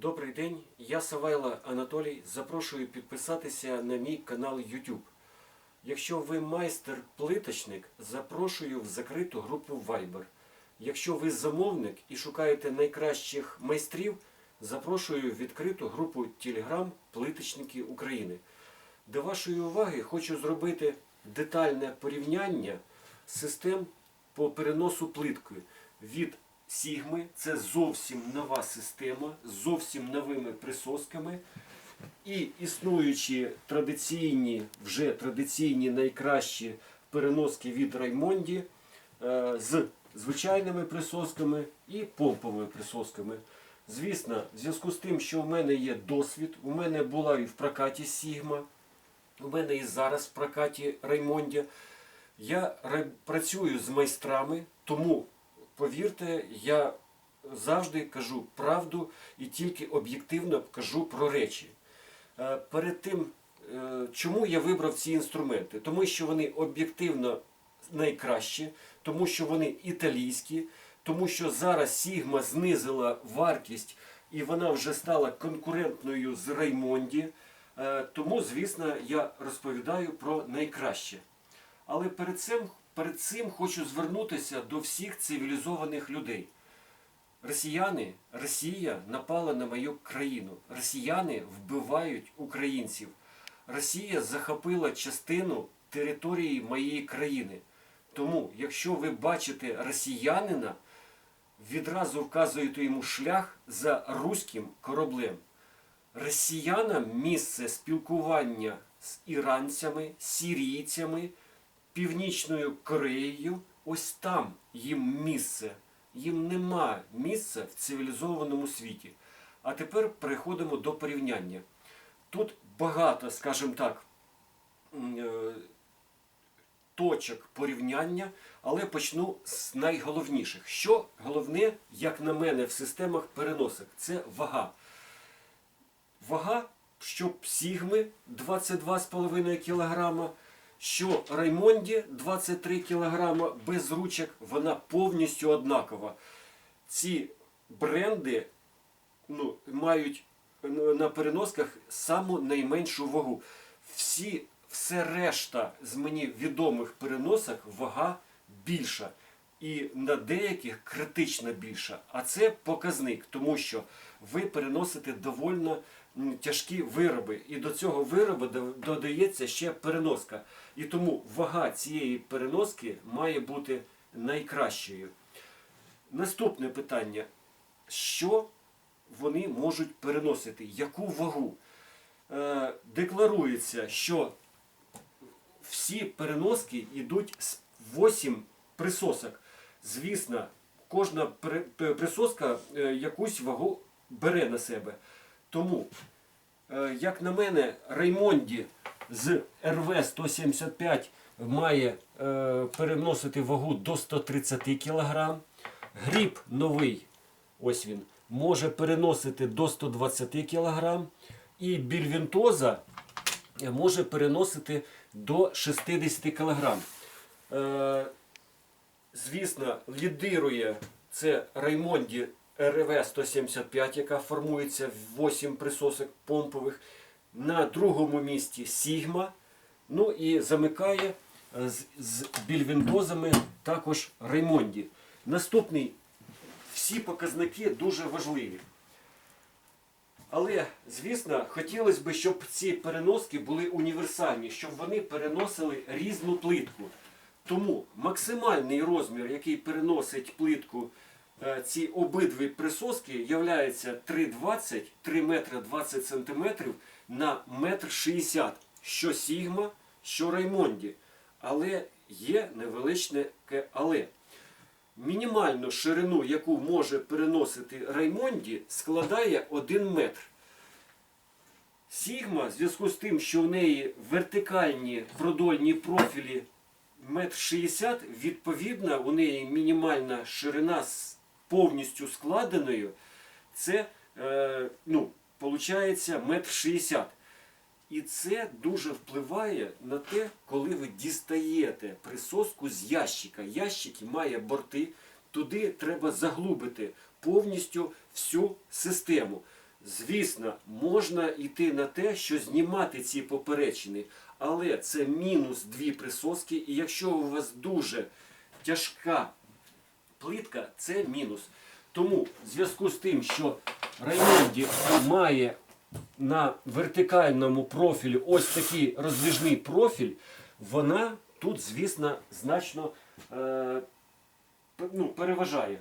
Добрий день, я Савайла Анатолій. Запрошую підписатися на мій канал YouTube. Якщо ви майстер-плиточник, запрошую в закриту групу Viber. Якщо ви замовник і шукаєте найкращих майстрів, запрошую в відкриту групу Telegram Плиточники України. До вашої уваги хочу зробити детальне порівняння систем по переносу плитки від Сігми. Це зовсім нова система з зовсім новими присосками. І існуючі традиційні, вже традиційні найкращі переноски від Раймонді е, з звичайними присосками і помповими присосками. Звісно, в зв'язку з тим, що в мене є досвід, у мене була і в прокаті Сігма, у мене і зараз в прокаті Раймонді. Я працюю з майстрами, тому повірте, я завжди кажу правду і тільки об'єктивно кажу про речі. Е, Перед тим, е, чому я вибрав ці інструменти? Тому що вони об'єктивно найкращі, тому що вони італійські, тому що зараз Сігма знизила вартість і вона вже стала конкурентною з Раймонді. Е, Тому, звісно, я розповідаю про найкраще. Але перед цим, перед цим хочу звернутися до всіх цивілізованих людей. Росіяни, Росія напала на мою країну. Росіяни вбивають українців. Росія захопила частину території моєї країни. Тому, якщо ви бачите росіянина, відразу вказуєте йому шлях за руським кораблем. Росіянам місце спілкування з іранцями, сірійцями, Північною Кореєю, ось там їм місце. Їм нема місця в цивілізованому світі. А тепер переходимо до порівняння. Тут багато, скажімо так, е, точок порівняння, але почну з найголовніших. Що головне, як на мене, в системах переносок? Це вага. Вага, що Сігми 22,5 кг, що Раймонді 23 кг без ручок, вона повністю однакова. Ці бренди ну, мають на переносках саму найменшу вагу. Всі, все решта з мені відомих переносок вага більша. І на деяких критично більша. А це показник, тому що ви переносите довольно тяжкі вироби. І до цього виробу додається ще переноска. І тому вага цієї переноски має бути найкращою. Наступне питання. Що вони можуть переносити? Яку вагу? Е, декларується, що всі переноски йдуть з 8 присосок. Звісно, кожна присоска е, якусь вагу бере на себе. Тому, е, як на мене, Раймонді з РВ 175 має е, переносити вагу до 130 кг. Гріб новий, ось він, може переносити до 120 кг. І більвінтоза е, може переносити до 60 кг. Звісно, лідирує це Раймонді РВ 175, яка формується в 8 присосок помпових. На другому місці Сігма. Ну і замикає е, з, з більвіндозами також Раймонді. Наступний. Всі показники дуже важливі. Але, звісно, хотілося б, щоб ці переноски були універсальні, щоб вони переносили різну плитку. Тому максимальний розмір, який переносить плитку ці обидві присоски, являється 3,20 3 метри 20 сантиметрів на метр 60, що Сігма, що Раймонді. Але є невеличне але. Мінімальну ширину, яку може переносити Раймонді, складає 1 метр. Сігма, в зв'язку з тим, що в неї вертикальні продольні профілі 1,60 м, відповідно, у неї мінімальна ширина з повністю складеною, це е, ну, виходить 1,60 м. І це дуже впливає на те, коли ви дістаєте присоску з ящика. Ящик має борти, туди треба заглубити повністю всю систему. Звісно, можна йти на те, що знімати ці поперечини, але це мінус дві присоски, і якщо у вас дуже тяжка плитка, це мінус. Тому в зв'язку з тим, що Раймонді має на вертикальному профілі ось такий роздвижний профіль, вона тут, звісно, значно е, ну, переважає.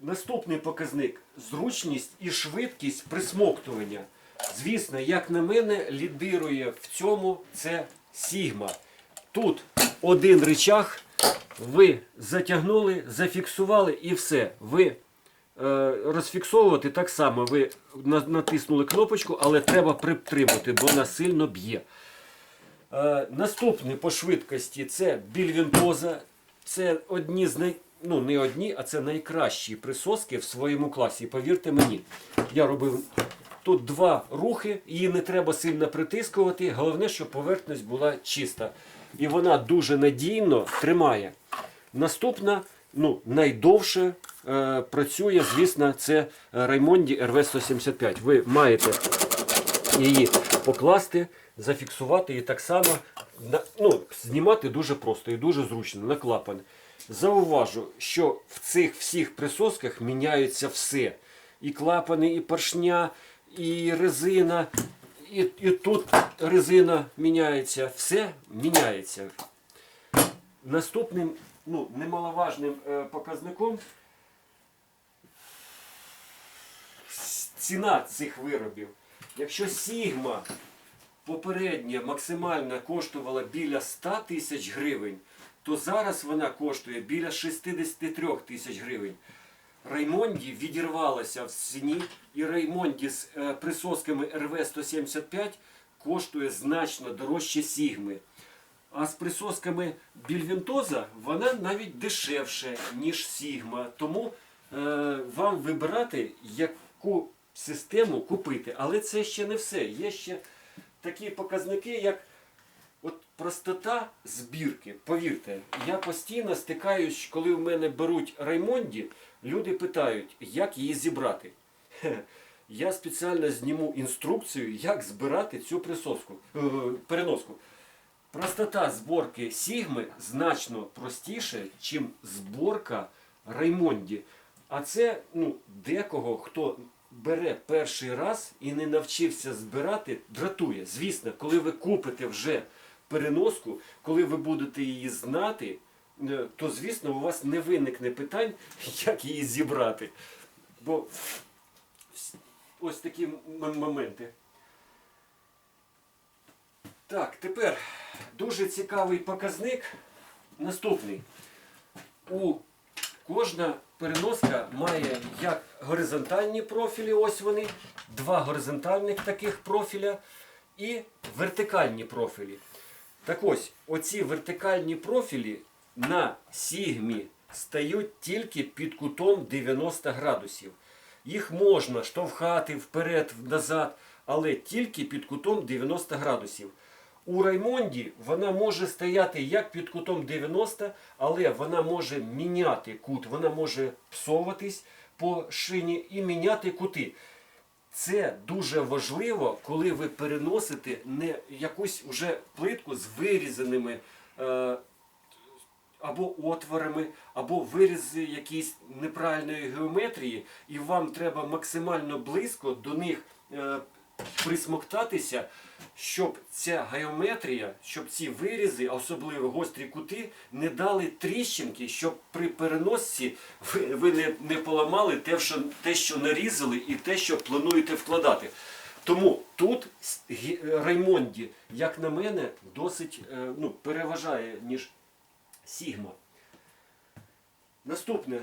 Наступний показник зручність і швидкість присмоктування. Звісно, як на мене, лідирує в цьому це Sigma. Тут один рычаг, ви затягнули, зафіксували і все. Ви е, розфіксовувати так само. Ви натиснули кнопочку, але треба притримати, бо вона сильно б'є. Е, наступне по швидкості це більвінтоза. Це одні з най... ну не одні, а це найкращі присоски в своєму класі. Повірте мені, я робив тут два рухи, її не треба сильно притискувати. Головне, щоб поверхність була чиста. І вона дуже надійно тримає. Наступна, ну, найдовше е, працює, звісно, це Раймонді RV175. Ви маєте її покласти, зафіксувати і так само на- ну, знімати дуже просто і дуже зручно на клапан. Зауважу, що в цих всіх присосках міняється все. І клапани, і поршня, і резина, і, і тут резина міняється. Все міняється. Наступним ну, немаловажним е, показником ціна цих виробів. Якщо Сігма попередня максимально коштувала біля 100 тисяч гривень, то зараз вона коштує біля 63 тисяч гривень. Раймонді відірвалася в ціні, і Раймонді з е, присосками РВ-175 коштує значно дорожче Сігми. А з присосками Більвінтоза вона навіть дешевше, ніж Сігма. Тому е, вам вибирати, яку систему купити. Але це ще не все. Є ще такі показники, як от простота збірки. Повірте, я постійно стикаюсь, коли в мене беруть Раймонді, люди питають, як її зібрати. Я спеціально зніму інструкцію, як збирати цю присоску, е, переноску. Простота зборки Сігми значно простіше, ніж зборка Раймонді. А це ну, декого, хто бере перший раз і не навчився збирати, дратує. Звісно, коли ви купите вже переноску, коли ви будете її знати, е, то звісно у вас не виникне питань, як її зібрати. Бо ось такі моменти. Так, тепер дуже цікавий показник. Наступний. У кожна переноска має як горизонтальні профілі, ось вони, два горизонтальних таких профіля і вертикальні профілі. Так ось, оці вертикальні профілі на сігмі стають тільки під кутом 90 градусів. Їх можна штовхати вперед, назад, але тільки під кутом 90 градусів. У Раймонді вона може стояти як під кутом 90, але вона може міняти кут, вона може псовуватись по шині і міняти кути. Це дуже важливо, коли ви переносите не якусь уже плитку з вирізаними е, або отворами, або вирізи якісь неправильної геометрії, і вам треба максимально близько до них е, присмоктатися, щоб ця геометрія, щоб ці вирізи, особливо гострі кути, не дали тріщинки, щоб при переносці ви, ви не, не поламали те що, те, що нарізали, і те, що плануєте вкладати. Тому тут с- Раймонді, як на мене, досить е, ну, переважає, ніж Сігма. Наступне.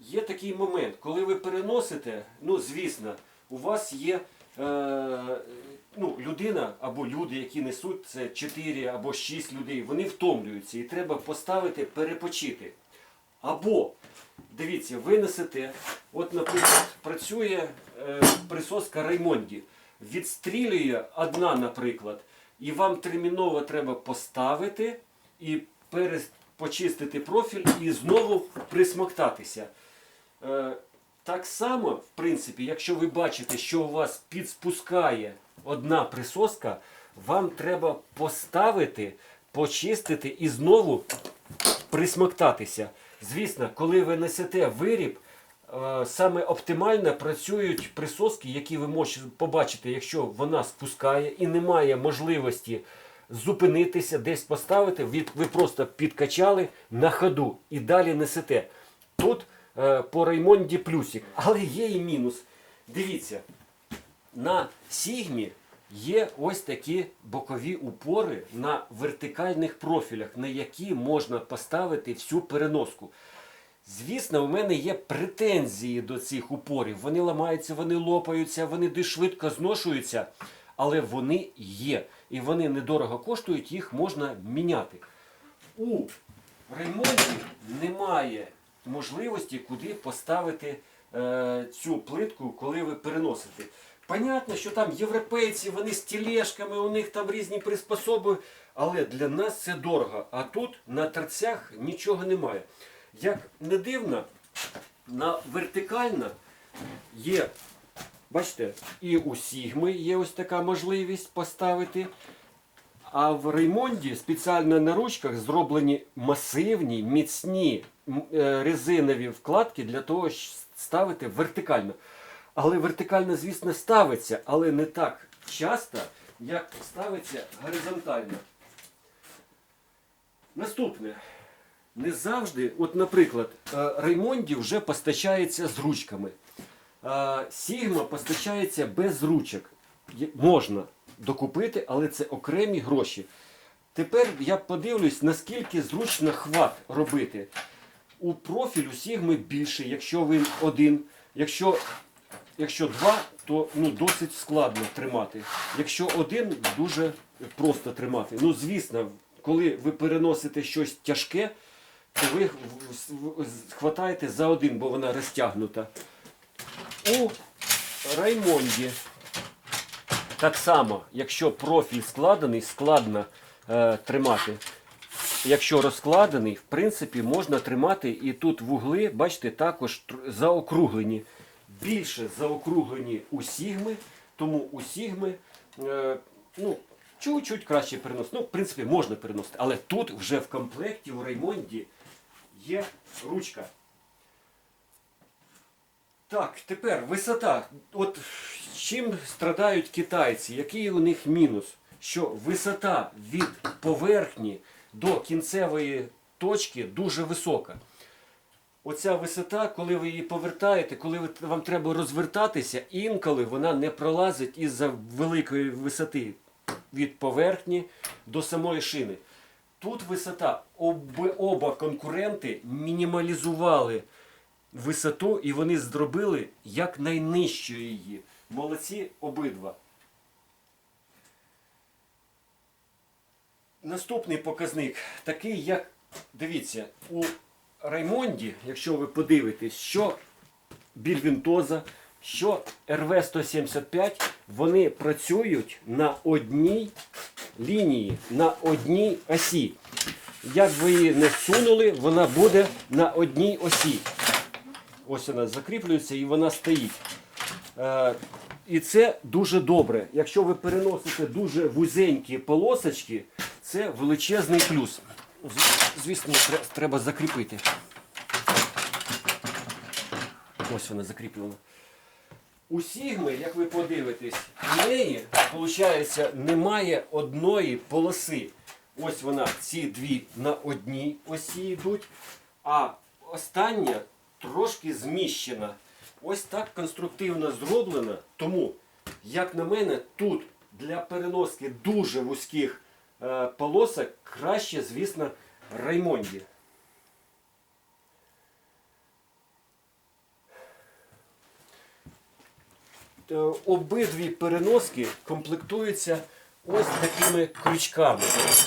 Є такий момент, коли ви переносите, ну звісно, у вас є е, ну, людина або люди, які несуть це 4 або 6 людей, вони втомлюються і треба поставити перепочити. Або, дивіться, ви несете, от, наприклад, працює е, присоска Раймонді, відстрілює одна, наприклад, і вам терміново треба поставити і перес- почистити профіль і знову присмоктатися. Е, Так само, в принципі, якщо ви бачите, що у вас підспускає одна присоска, вам треба поставити, почистити і знову присмоктатися. Звісно, коли ви несете виріб, е, саме оптимально працюють присоски, які ви можете побачити, якщо вона спускає і немає можливості зупинитися, десь поставити, ви, просто підкачали на ходу і далі несете. Тут по Раймонді плюсик, але є і мінус. Дивіться, на Сігмі є ось такі бокові упори на вертикальних профілях, на які можна поставити всю переноску. Звісно, у мене є претензії до цих упорів. Вони ламаються, вони лопаються, вони десь швидко зношуються, але вони є. І вони недорого коштують, їх можна міняти. У ремонті немає можливості, куди поставити е, цю плитку, коли ви переносите. Понятно, що там європейці, вони з тілешками, у них там різні приспособи, але для нас це дорого. А тут на торцях нічого немає. Як не дивно, на вертикально є, бачите, і у Сігми є ось така можливість поставити. А в Реймонді спеціально на ручках зроблені масивні, міцні е, резинові вкладки для того, щоб ставити вертикально. Але вертикально, звісно, ставиться, але не так часто, як ставиться горизонтально. Наступне. Не завжди, от, наприклад, е, Реймонді вже постачається з ручками. Е, Сігма постачається без ручок. Можна докупити, але це окремі гроші. Тепер я подивлюсь, наскільки зручно хват робити. У профілю Сігми більше, якщо він один. Якщо, якщо два, то ну, досить складно тримати. Якщо один, дуже просто тримати. Ну, звісно, коли ви переносите щось тяжке, то ви хватаєте за один, бо вона розтягнута. У Раймонді так само, якщо профіль складений, складно е, тримати. Якщо розкладений, в принципі, можна тримати і тут вугли, бачите, також заокруглені. Більше заокруглені у сігми, тому у сігми е, ну, чуть-чуть краще переносити. Ну, в принципі, можна переносити, але тут вже в комплекті у Реймонді є ручка. Так, тепер висота. От чим страдають китайці? Який у них мінус? Що висота від поверхні до кінцевої точки дуже висока. Оця висота, коли ви її повертаєте, коли вам треба розвертатися, інколи вона не пролазить із-за великої висоти від поверхні до самої шини. Тут висота, об, оба конкуренти мінімалізували висоту і вони зробили як найнижчу її. Молодці обидва. Наступний показник такий, як дивіться, у Раймонді, якщо ви подивитесь, що Більвінтоза, що РВ-175, вони працюють на одній лінії, на одній осі. Як ви її не сунули, вона буде на одній осі. Ось вона закріплюється і вона стоїть. Е, і це дуже добре. Якщо ви переносите дуже вузенькі полосочки, це величезний плюс. Звісно, треба закріпити. Ось вона закріплена. У Сігми, як ви подивитесь, у неї, виходить, немає одної полоси. Ось вона, ці дві на одній осі йдуть, а остання трошки зміщена. Ось так конструктивно зроблена. Тому, як на мене, тут для переноски дуже вузьких е, полосок краще, звісно, Раймонді. Е, обидві переноски комплектуються ось такими крючками.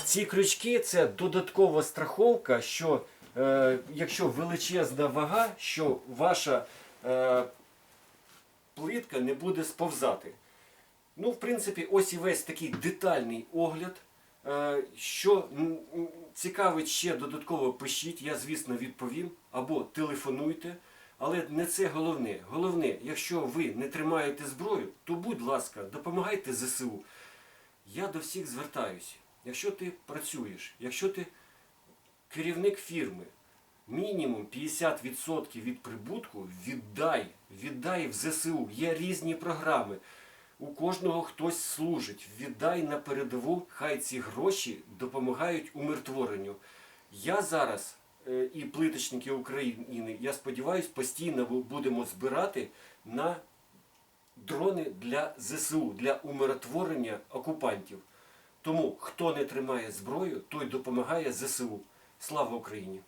Ці крючки це додаткова страховка, що якщо величезна вага, що ваша е, плитка не буде сповзати. Ну, в принципі, ось і весь такий детальний огляд. Е, Що цікавить ще додатково пишіть, я, звісно, відповім. Або телефонуйте, Але не це головне. Головне, якщо ви не тримаєте зброю, то будь ласка, допомагайте ЗСУ. Я до всіх звертаюся. Якщо ти працюєш, якщо ти керівник фірми, мінімум 50% від прибутку віддай, віддай в ЗСУ. Є різні програми. У кожного хтось служить. Віддай на передову, хай ці гроші допомагають умиротворенню. Я зараз е, і плиточники України, я сподіваюся, постійно будемо збирати на дрони для ЗСУ, для умиротворення окупантів. Тому хто не тримає зброю, той допомагає ЗСУ. Слава Україні!